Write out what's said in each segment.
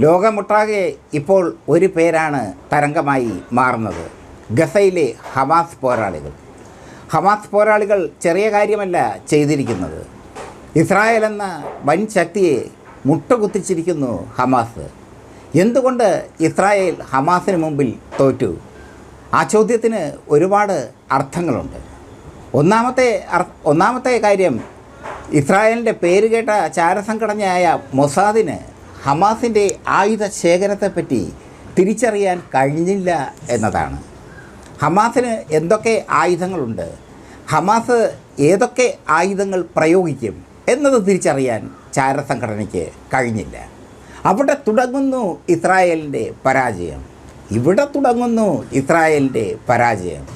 ലോകമൊട്ടാകെ ഇപ്പോൾ ഒരു പേരാണ് തരംഗമായി മാറുന്നത്. ഗസയിലെ ഹമാസ് പോരാളികൾ. ഹമാസ് പോരാളികൾ ചെറിയ കാര്യമല്ല ചെയ്തിരിക്കുന്നത്. ഇസ്രായേൽ എന്ന വൻ ശക്തിയെ മുട്ടുകുത്തിച്ചിരിക്കുന്നു ഹമാസ്. എന്തുകൊണ്ട് ഇസ്രായേൽ ഹമാസിന് മുമ്പിൽ തോറ്റു? ആ ചോദ്യത്തിന് ഒരുപാട് അർത്ഥങ്ങളുണ്ട്. ഒന്നാമത്തെ ഒന്നാമത്തെ കാര്യം ഇസ്രായേലിന്റെ പേര് കേട്ട ചാരസംഘടനയായ മൊസാദിന് ഹമാസിന്റെ ആയുധ ശേഖരത്തെപ്പറ്റി തിരിച്ചറിയാൻ കഴിഞ്ഞില്ല എന്നതാണ്. ഹമാസിന് എന്തൊക്കെ ആയുധങ്ങളുണ്ട്? ഹമാസ് ഏതൊക്കെ ആയുധങ്ങൾ പ്രയോഗിക്കും എന്നത് തിരിച്ചറിയാൻ ചാരസംഘടനയ്ക്ക് കഴിഞ്ഞില്ല. അവിടെ തുടങ്ങുന്നു ഇസ്രായേലിന്റെ പരാജയം. ഇവിടെ തുടങ്ങുന്നു ഇസ്രായേലിന്റെ പരാജയം.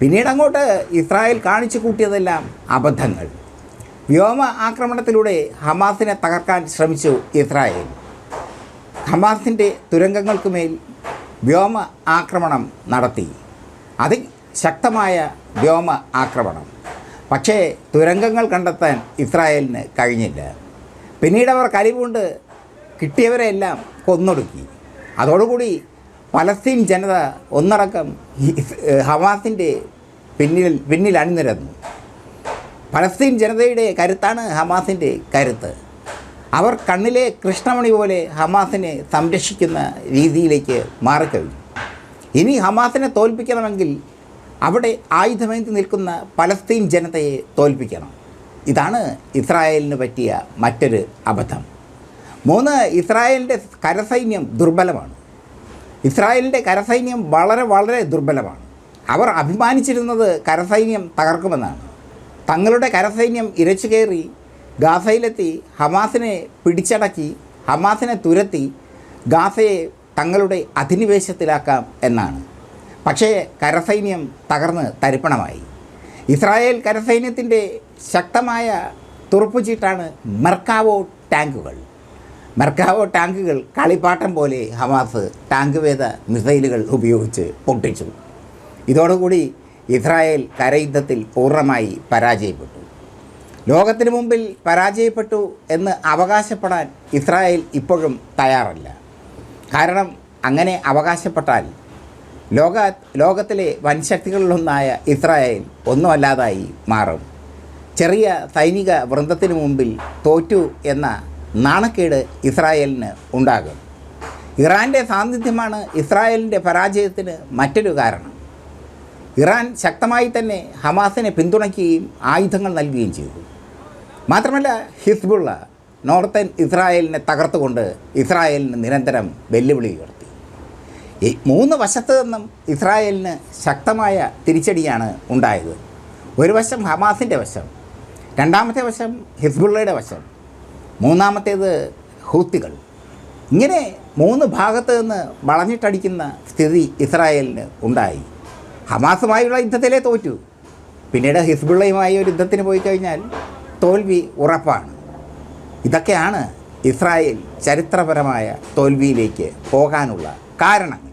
പിന്നീട് അങ്ങോട്ട് ഇസ്രായേൽ കാണിച്ചു കൂട്ടിയതെല്ലാം അബദ്ധങ്ങൾ. വ്യോമ ആക്രമണത്തിലൂടെ ഹമാസിനെ തകർക്കാൻ ശ്രമിച്ചു ഇസ്രായേൽ. ഹമാസിന്റെ തുരങ്കങ്ങൾക്കുമേൽ വ്യോമ ആക്രമണം നടത്തി. അതിശക്തമായ വ്യോമ ആക്രമണം. പക്ഷേ തുരങ്കങ്ങൾ കണ്ടെത്താൻ ഇസ്രായേലിന് കഴിഞ്ഞില്ല. പിന്നീട് അവർ കലിവുകൊണ്ട് കിട്ടിയവരെല്ലാം കൊന്നൊടുക്കി. അതോടുകൂടി പലസ്തീൻ ജനത ഒന്നടക്കം ഹമാസിന്റെ പിന്നിൽ പിന്നിൽ അണിനിരന്നു. പലസ്തീൻ ജനതയുടെ കരുത്താണ് ഹമാസിന്റെ കരുത്ത്. അവർ കണ്ണിലെ കൃഷ്ണമണി പോലെ ഹമാസിനെ സംരക്ഷിക്കുന്ന രീതിയിലേക്ക് മാറിക്കഴിഞ്ഞു. ഇനി ഹമാസിനെ തോൽപ്പിക്കണമെങ്കിൽ അവിടെ ആയുധമേന്തി നിൽക്കുന്ന പലസ്തീൻ ജനതയെ തോൽപ്പിക്കണം. ഇതാണ് ഇസ്രായേലിന് പറ്റിയ മറ്റൊരു അബദ്ധം. മൂന്ന് ഇസ്രായേലിന്റെ കരസൈന്യം ദുർബലമാണ്. ഇസ്രായേലിന്റെ കരസൈന്യം വളരെ വളരെ ദുർബലമാണ്. അവർ അഭിമാനിച്ചിരുന്നത് കരസൈന്യം തകർക്കുമെന്നാണ്. തങ്ങളുടെ കരസൈന്യം ഇരച്ചു കയറി ഗാസയിലെത്തി ഹമാസിനെ പിടിച്ചടക്കി ഹമാസിനെ തുരത്തി ഗാസയെ തങ്ങളുടെ അധിനിവേശത്തിലാക്കാം എന്നാണ്. പക്ഷേ കരസൈന്യം തകർന്ന് തരിപ്പണമായി. ഇസ്രായേൽ കരസൈന്യത്തിന്റെ ശക്തമായ തുറപ്പുചീട്ടാണ് മെർക്കാവോ ടാങ്കുകൾ. മെർക്കാവോ ടാങ്കുകൾ കളിപ്പാട്ടം പോലെ ഹമാസ് ടാങ്ക് വേദ മിസൈലുകൾ ഉപയോഗിച്ച് പൊട്ടിച്ചു. ഇതോടുകൂടി ഇസ്രായേൽ കരയുദ്ധത്തിൽ പൂർണമായി പരാജയപ്പെട്ടു. ലോകത്തിന് മുമ്പിൽ പരാജയപ്പെട്ടു എന്ന് അവകാശപ്പെടാൻ ഇസ്രായേൽ ഇപ്പോഴും തയ്യാറല്ല. കാരണം അങ്ങനെ അവകാശപ്പെട്ടാൽ ലോക ലോകത്തിലെ വൻശക്തികളിലൊന്നായ ഇസ്രായേൽ ഒന്നുമല്ലാതായി മാറും. ചെറിയ സൈനിക വൃന്ദത്തിനു മുമ്പിൽ തോറ്റു എന്ന നാണക്കേട് ഇസ്രായേലിന് ഉണ്ടാകും. ഇറാന്റെ സാന്നിധ്യമാണ് ഇസ്രായേലിന്റെ പരാജയത്തിന് മറ്റൊരു കാരണം. ഇറാൻ ശക്തമായി തന്നെ ഹമാസിനെ പിന്തുണയ്ക്കുകയും ആയുധങ്ങൾ നൽകുകയും ചെയ്തു. മാത്രമല്ല ഹിസ്ബുള്ള നോർത്തേൺ ഇസ്രായേലിനെ തകർത്തുകൊണ്ട് ഇസ്രായേലിന് നിരന്തരം വെല്ലുവിളി ഉയർത്തി. ഈ മൂന്ന് വശത്തു നിന്നും ഇസ്രായേലിന് ശക്തമായ തിരിച്ചടിയാണ് ഉണ്ടായത്. ഒരു വശം ഹമാസിന്റെ വശം രണ്ടാമത്തെ വശം ഹിസ്ബുള്ളയുടെ വശം മൂന്നാമത്തേത് ഹൂത്തികൾ. ഇങ്ങനെ മൂന്ന് ഭാഗത്ത് നിന്ന് വളഞ്ഞിട്ടടിക്കുന്ന സ്ഥിതി ഇസ്രായേലിന് ഉണ്ടായി. ഹമാസുമായുള്ള യുദ്ധത്തിലേ തോറ്റു. പിന്നീട് ഹിസ്ബുള്ളയുമായി ഒരു യുദ്ധത്തിന് പോയി കഴിഞ്ഞാൽ തോൽവി ഉറപ്പാണ്. ഇതൊക്കെയാണ് ഇസ്രായേൽ ചരിത്രപരമായ തോൽവിയിലേക്ക് പോകാനുള്ള കാരണങ്ങൾ.